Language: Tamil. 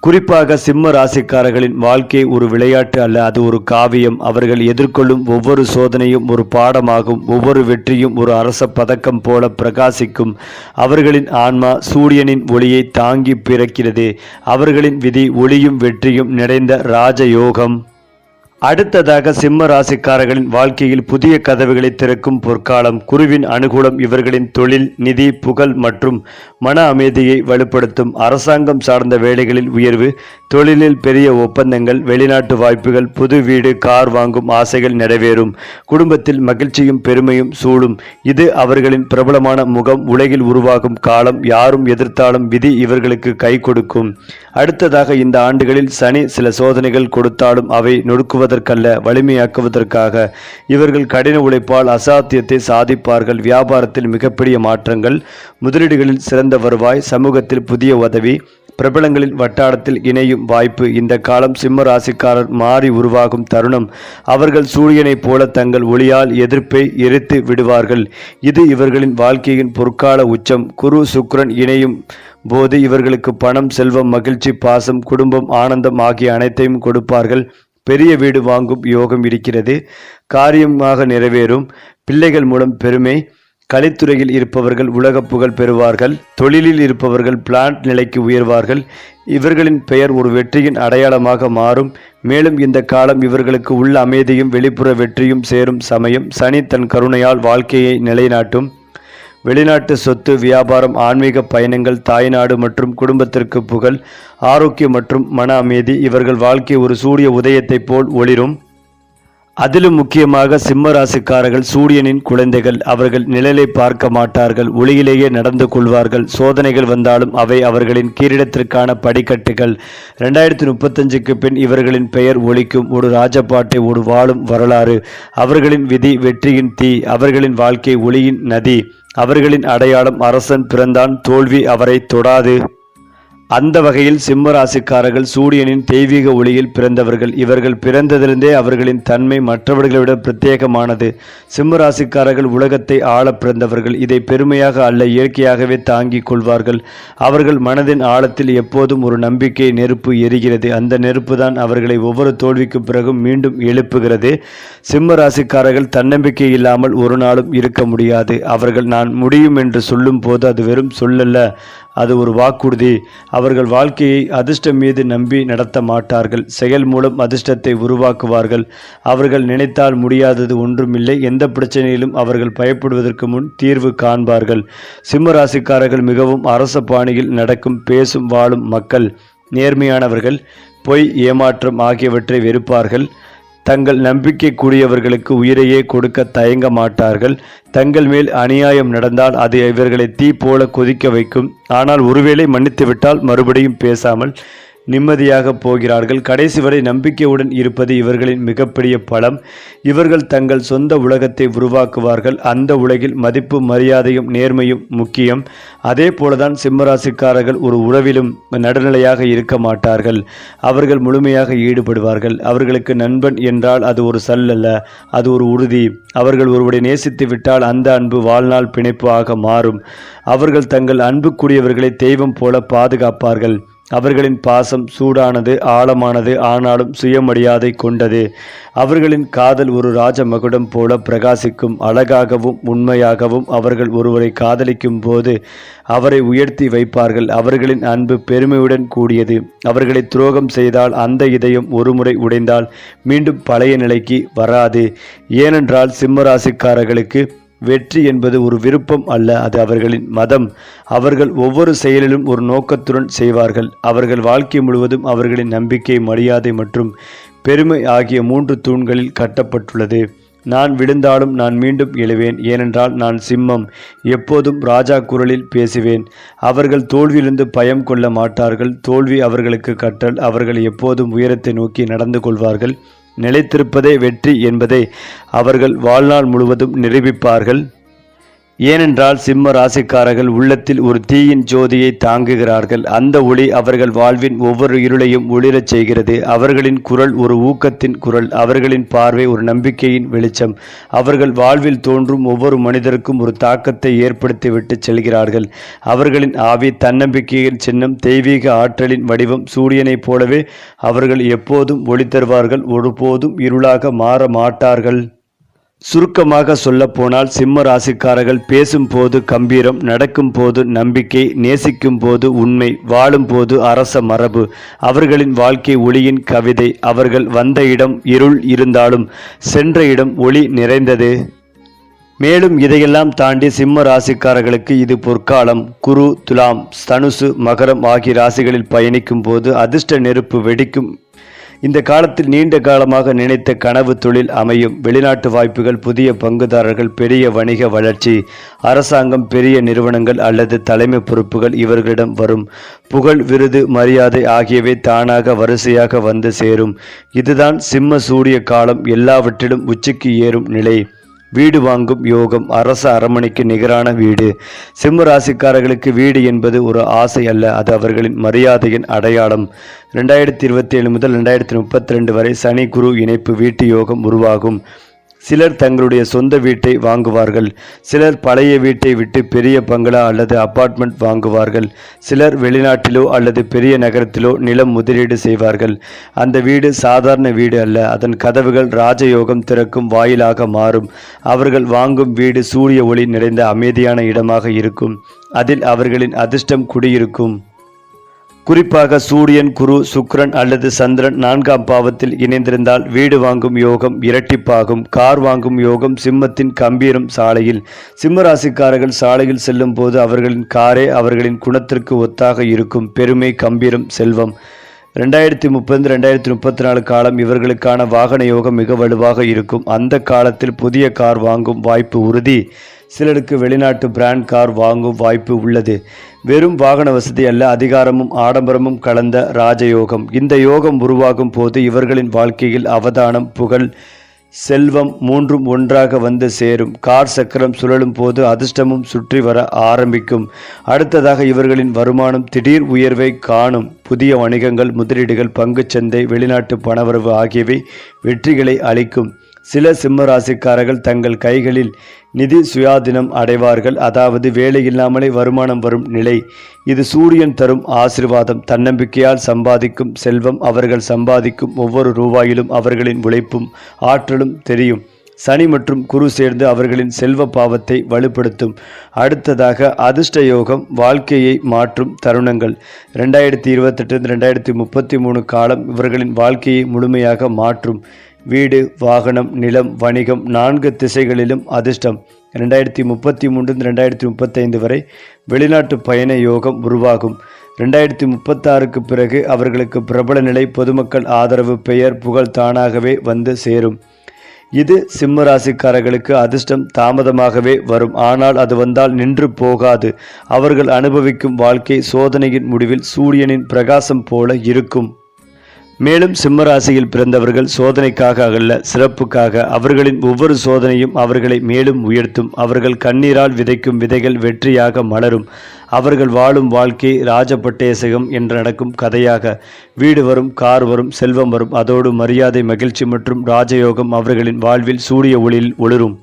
குறிப்பாக சிம்ம ராசிக்காரர்களின் வாழ்க்கை ஒரு விளையாட்டு அல்ல அது ஒரு காவியம். அவர்கள் எதிர்கொள்ளும் ஒவ்வொரு சோதனையும் ஒரு பாடமாகும் ஒவ்வொரு வெற்றியும் ஒரு அரச பதக்கம் போல பிரகாசிக்கும். அவர்களின் ஆன்மா சூரியனின் ஒளியை தாங்கி பிறக்கிறது. அவர்களின் விதி ஒளியும் வெற்றியும் நிறைந்த ராஜயோகம். அடுத்ததாக சிம்ம ராசிக்காரர்களின் வாழ்க்கையில் புதிய கதவுகளை திறக்கும் பொற்காலம் குருவின் அனுகூலம் இவர்களின் தொழில் நிதி புகழ் மற்றும் மன அமைதியை வலுப்படுத்தும் அரசாங்கம் சார்ந்த வேலைகளில் உயர்வு தொழிலில் பெரிய ஒப்பந்தங்கள் வெளிநாட்டு வாய்ப்புகள் புது வீடு கார் வாங்கும் ஆசைகள் நிறைவேறும். குடும்பத்தில் மகிழ்ச்சியும் பெருமையும் சூழும். இது அவர்களின் பிரபலமான முகம் உலகில் உருவாகும் காலம் யாரும் எதிர்த்தாலும் விதி இவர்களுக்கு கை கொடுக்கும். அடுத்ததாக இந்த ஆண்டுகளில் சனி சில சோதனைகள் கொடுத்தாலும் அவை நொடுக்குவதற்கல்ல வலிமையாக்குவதற்காக. இவர்கள் கடின உழைப்பால் அசாத்தியத்தை சாதிப்பார்கள். வியாபாரத்தில் மிகப்பெரிய மாற்றங்கள். முதலீடுகளில் சிறந்த வருவாய் சமூகத்தில் புதிய உதவி பிரபலங்களின் வட்டாரத்தில் இணையும் வாய்ப்பு. இந்த காலம் சிம்ம ராசிக்காரர் மாறி உருவாகும் தருணம். அவர்கள் சூரியனைப் போல தங்கள் ஒளியால் எதிர்ப்பை எரித்து விடுவார்கள். இது இவர்களின் வாழ்க்கையின் பொற்கால உச்சம். குரு சுக்ரன் இணையும் போது இவர்களுக்கு பணம் செல்வம் மகிழ்ச்சி பாசம் குடும்பம் ஆனந்தம் ஆகிய அனைத்தையும் கொடுப்பார்கள். பெரிய வீடு வாங்கும் யோகம் இருக்கிறது. காரியமாக நிறைவேறும். பிள்ளைகள் மூலம் பெருமை. கலைத்துறையில் இருப்பவர்கள் உலக புகழ் பெறுவார்கள். தொழிலில் இருப்பவர்கள் பிளான்ட் நிலைக்கு உயர்வார்கள். இவர்களின் பெயர் ஒரு வெற்றியின் அடையாளமாக மாறும். மேலும் இந்த காலம் இவர்களுக்கு உள்ள அமைதியும் வெளிப்புற வெற்றியும் சேரும் சமயம். சனி தன் கருணையால் வாழ்க்கையை நிலைநாட்டும். வெளிநாட்டு சொத்து வியாபாரம் ஆன்மீக பயணங்கள் தாய்நாடு மற்றும் குடும்பத்திற்கு புகழ் ஆரோக்கியம் மற்றும் மன அமைதி இவர்கள் வாழ்க்கை ஒரு சூரிய உதயத்தைப் போல் ஒளிரும். அதிலும் முக்கியமாக சிம்ம ராசிக்காரர்கள் சூரியனின் குழந்தைகள் அவர்கள் நிழலை பார்க்க மாட்டார்கள் ஒளியிலேயே நடந்து கொள்வார்கள் சோதனைகள் வந்தாலும் அவை அவர்களின் கீரிடத்திற்கான படிக்கட்டுகள். ரெண்டாயிரத்தி முப்பத்தஞ்சுக்கு பின் இவர்களின் பெயர் ஒழிக்கும் ஒரு ராஜபாட்டை ஒரு வாழும் வரலாறு. அவர்களின் விதி வெற்றியின் தீ அவர்களின் வாழ்க்கை ஒளியின் நதி. அவர்களின் அடையாளம் அரசன் பிறந்தான் தோல்வி அவரை தொடாது. அந்த வகையில் சிம்ம ராசிக்காரர்கள் சூரியனின் தெய்வீக ஒளியில் பிறந்தவர்கள். இவர்கள் பிறந்ததிலிருந்தே அவர்களின் தன்மை மற்றவர்களை விட பிரத்யேகமானது. சிம்ம ராசிக்காரர்கள் உலகத்தை ஆள பிறந்தவர்கள். இதை பெருமையாக அல்ல இயற்கையாகவே தாங்கிக் கொள்வார்கள். அவர்கள் மனதின் ஆழத்தில் எப்போதும் ஒரு நம்பிக்கை நெருப்பு எரிகிறது. அந்த நெருப்பு தான் அவர்களை ஒவ்வொரு தோல்விக்கு பிறகும் மீண்டும் எழுப்புகிறது. சிம்ம ராசிக்காரர்கள் தன்னம்பிக்கை இல்லாமல் ஒரு நாளும் இருக்க முடியாது. அவர்கள் நான் முடியும் என்று சொல்லும் போது அது வெறும் சொல்லல்ல. அது ஒரு வாக்குறுதி. அவர்கள் வாழ்க்கையை அதிர்ஷ்டம் மீது நம்பி நடத்த மாட்டார்கள். செயல் மூலம் அதிர்ஷ்டத்தை உருவாக்குவார்கள். அவர்கள் நினைத்தால் முடியாதது ஒன்றுமில்லை. எந்த பிரச்சனையிலும் அவர்கள் பயப்படுவதற்கு முன் தீர்வு காண்பார்கள். சிம்மராசிக்காரர்கள் மிகவும் அரச பாணியில் நடக்கும் பேசும் வாழும் மக்கள். நேர்மையானவர்கள் பொய் ஏமாற்றம் ஆகியவற்றை வெறுப்பார்கள். தங்கள் நம்பிக்கைக்குரியவர்களுக்கு உயிரையே கொடுக்க தயங்க மாட்டார்கள். தங்கள் மேல் அநியாயம் நடந்தால் அது இவர்களை தீ போல கொதிக்க வைக்கும். ஆனால் ஒருவேளை மன்னித்துவிட்டால் மறுபடியும் பேசாமல் நிம்மதியாக போகிறார்கள். கடைசி வரை நம்பிக்கையுடன் இருப்பது இவர்களின் மிகப்பெரிய பலம். இவர்கள் தங்கள் சொந்த உலகத்தை உருவாக்குவார்கள். அந்த உலகில் மதிப்பு மரியாதையும் நேர்மையும் முக்கியம். அதே போலதான் சிம்மராசிக்காரர்கள் ஒரு உறவிலும் நடுநிலையாக இருக்க மாட்டார்கள். அவர்கள் முழுமையாக ஈடுபடுவார்கள். அவர்களுக்கு நண்பன் என்றால் அது ஒரு சல்லல்ல அது ஒரு உறுதி. அவர்கள் ஒருவரை நேசித்து விட்டால் அந்த அன்பு வாழ்நாள் பிணைப்பு ஆக மாறும். அவர்கள் தங்கள் அன்புக்குரியவர்களை தெய்வம் போல பாதுகாப்பார்கள். அவர்களின் பாசம் சூடானது ஆழமானது ஆனாலும் சுயமரியாதை கொண்டது. அவர்களின் காதல் ஒரு ராஜமகுடம் போல பிரகாசிக்கும் அழகாகவும் உண்மையாகவும் அவர்கள் ஒருவரை காதலிக்கும் போது அவரை உயர்த்தி வைப்பார்கள். அவர்களின் அன்பு பெருமையுடன் கூடியது. அவர்களை துரோகம் செய்தால் அந்த இதயம் ஒருமுறை உடைந்தால் மீண்டும் பழைய நிலைக்கு வராது. ஏனென்றால் சிம்மராசிக்காரர்களுக்கு வெற்றி என்பது ஒரு விருப்பம் அல்ல அது அவர்களின் மதம். அவர்கள் ஒவ்வொரு செயலிலும் ஒரு நோக்கத்துடன் செய்வார்கள். அவர்கள் வாழ்க்கை முழுவதும் அவர்களின் நம்பிக்கை மரியாதை மற்றும் பெருமை ஆகிய மூன்று தூண்களில் கட்டப்பட்டுள்ளது. நான் விழுந்தாலும் நான் மீண்டும் எழுவேன். ஏனென்றால் நான் சிம்மம். எப்போதும் ராஜா குரலில் பேசுவேன். அவர்கள் தோல்வியிலிருந்து பயம் கொள்ள மாட்டார்கள். தோல்வி அவர்களுக்கு கற்றல். அவர்கள் எப்போதும் உயரத்தை நோக்கி நடந்து கொள்வார்கள். நிலைத்திருப்பதே வெற்றி என்பதை அவர்கள் வாழ்நாள் முழுவதும் நிரூபிப்பார்கள். ஏனென்றால் சிம்ம ராசிக்காரர்கள் உள்ளத்தில் ஒரு தீயின் ஜோதியை தாங்குகிறார்கள். அந்த ஒளி அவர்கள் வாழ்வின் ஒவ்வொரு இருளையும் ஒளிரச் செய்கிறது. அவர்களின் குரல் ஒரு ஊக்கத்தின் குரல் அவர்களின் பார்வை ஒரு நம்பிக்கையின் வெளிச்சம். அவர்கள் வாழ்வில் தோன்றும் ஒவ்வொரு மனிதருக்கும் ஒரு தாக்கத்தை ஏற்படுத்திவிட்டு செல்கிறார்கள். அவர்களின் ஆவி தன்னம்பிக்கையின் சின்னம் தெய்வீக ஆற்றலின் வடிவம் சூரியனைப் போலவே அவர்கள் எப்போதும் ஒளி தருவார்கள். ஒருபோதும் இருளாக மாற மாட்டார்கள். சுருக்கமாக சொல்லப்போனால் சிம்ம ராசிக்காரர்கள் பேசும்போது கம்பீரம் நடக்கும் போது நம்பிக்கை நேசிக்கும் போது உண்மை வாழும் போது அரச மரபு. அவர்களின் வாழ்க்கை ஒளியின் கவிதை. அவர்கள் வந்த இடம் இருள் இருந்தாலும் சென்ற இடம் ஒளி நிறைந்தது. மேலும் இதையெல்லாம் தாண்டி சிம்ம ராசிக்காரர்களுக்கு இது பொற்காலம். குரு துலாம் தனுசு மகரம் ஆகிய ராசிகளில் பயணிக்கும் போது அதிர்ஷ்ட நெருப்பு வெடிக்கும் இந்த காலத்தில் நீண்ட காலமாக நினைத்த கனவு தொழில் அமையும். வெளிநாட்டு வாய்ப்புகள் புதிய பங்குதாரர்கள் பெரிய வணிக வளர்ச்சி அரசாங்கம் பெரிய நிறுவனங்கள் அல்லது தலைமை பொறுப்புகள் இவர்களிடம் வரும். புகழ் விருது மரியாதை ஆகியவை தானாக வரிசையாக வந்து சேரும். இதுதான் சிம்ம சூரிய காலம். எல்லாவற்றிலும் உச்சிக்கு ஏறும் நிலை. வீடு வாங்கும் யோகம் அரச அரமனைக்கு நிகரான வீடு. சிம்ம ராசிக்காரர்களுக்கு வீடு என்பது ஒரு ஆசை அல்ல அது அவர்களின் மரியாதையின் அடையாளம். ரெண்டாயிரத்தி இருபத்தி ஏழு முதல் ரெண்டாயிரத்தி முப்பத்தி ரெண்டு வரை சனி குரு இணைப்பு வீட்டு யோகம் உருவாகும். சிலர் தங்களுடைய சொந்த வீட்டை வாங்குவார்கள். சிலர் பழைய வீட்டை விட்டு பெரிய பங்களா அல்லது அப்பார்ட்மெண்ட் வாங்குவார்கள். சிலர் வெளிநாட்டிலோ அல்லது பெரிய நகரத்திலோ நிலம் முதலீடு செய்வார்கள். அந்த வீடு சாதாரண வீடு அல்ல. அதன் கதவுகள் ராஜயோகம் திறக்கும் வாயிலாக மாறும். அவர்கள் வாங்கும் வீடு சூரிய ஒளி நிறைந்த அமைதியான இடமாக இருக்கும். அதில் அவர்களின் அதிர்ஷ்டம் குடியிருக்கும். குறிப்பாக சூரியன் குரு சுக்ரன் அல்லது சந்திரன் நான்காம் பாவத்தில் இணைந்திருந்தால் வீடு வாங்கும் யோகம் இரட்டிப்பாகும். கார் வாங்கும் யோகம் சிம்மத்தின் கம்பீரம் சாலையில். சிம்ம ராசிக்காரர்கள் சாலையில் செல்லும் போது அவர்களின் காரே அவர்களின் குணத்திற்கு ஒத்தாக இருக்கும். பெருமை கம்பீரம் செல்வம். ரெண்டாயிரத்தி முப்பது ரெண்டாயிரத்தி முப்பத்தி நாலு காலம் இவர்களுக்கான வாகன யோகம் மிக வலுவாக இருக்கும். அந்த காலத்தில் புதிய கார் வாங்கும் வாய்ப்பு உறுதி. சிலருக்கு வெளிநாட்டு பிராண்ட் கார் வாங்கும் வாய்ப்பு உள்ளது. வெறும் வாகன வசதி அல்ல அதிகாரமும் ஆடம்பரமும் கலந்த ராஜயோகம். இந்த யோகம் உருவாகும் போது இவர்களின் வாழ்க்கையில் அவதானம் புகழ் செல்வம் மூன்றும் ஒன்றாக வந்து சேரும். கார் சக்கரம் சுழலும் போது அதிர்ஷ்டமும் சுற்றி வர ஆரம்பிக்கும். அடுத்ததாக இவர்களின் வருமானம் திடீர் உயர்வை காணும். புதிய வணிகங்கள் முதலீடுகள் பங்குச்சந்தை வெளிநாட்டு பணவரவு ஆகியவை வெற்றிகளை அளிக்கும். சில சிம்மராசிக்காரர்கள் தங்கள் கைகளில் நிதி சுயாதீனம் அடைவார்கள். அதாவது வேலை இல்லாமலே வருமானம் வரும் நிலை. இது சூரியன் தரும் ஆசிர்வாதம். தன்னம்பிக்கையால் சம்பாதிக்கும் செல்வம் அவர்கள் சம்பாதிக்கும் ஒவ்வொரு ரூபாயிலும் அவர்களின் உழைப்பும் ஆற்றலும் தெரியும். சனி மற்றும் குரு சேர்ந்து அவர்களின் செல்வ பாவத்தை வலுப்படுத்தும். அடுத்ததாக அதிர்ஷ்ட யோகம் வாழ்க்கையை மாற்றும் தருணங்கள். ரெண்டாயிரத்தி இருபத்தெட்டு ரெண்டாயிரத்தி முப்பத்தி மூணு காலம் இவர்களின் வாழ்க்கையை முழுமையாக மாற்றும். வீடு வாகனம் நிலம் வணிகம் நான்கு திசைகளிலும் அதிர்ஷ்டம். ரெண்டாயிரத்தி முப்பத்தி மூன்று ரெண்டாயிரத்தி முப்பத்தைந்து வரை வெளிநாட்டு பயண யோகம் உருவாகும். ரெண்டாயிரத்தி முப்பத்தாறுக்கு பிறகு அவர்களுக்கு பிரபல நிலை பொதுமக்கள் ஆதரவு பெயர் புகழ் தானாகவே வந்து சேரும். இது சிம்ம ராசிக்காரர்களுக்கு அதிர்ஷ்டம் தாமதமாகவே வரும். ஆனால் அது வந்தால் நின்று போகாது. அவர்கள் அனுபவிக்கும் வாழ்க்கை சோதனையின் முடிவில் சூரியனின் பிரகாசம் போல இருக்கும். மேலும் சிம்மராசியில் பிறந்தவர்கள் சோதனைக்காக அல்ல சிறப்புக்காக. அவர்களின் ஒவ்வொரு சோதனையும் அவர்களை மேலும் உயர்த்தும். அவர்கள் கண்ணீரால் விதைக்கும் விதைகள் வெற்றியாக மலரும். அவர்கள் வாழும் வாழ்க்கை ராஜபட்டேசகம் என்று நடக்கும் கதையாக. வீடு வரும் கார் வரும் செல்வம் வரும். அதோடு மரியாதை மகிழ்ச்சி மற்றும் ராஜயோகம் அவர்களின் வாழ்வில் சூரிய ஒளியில் ஒளிரும்.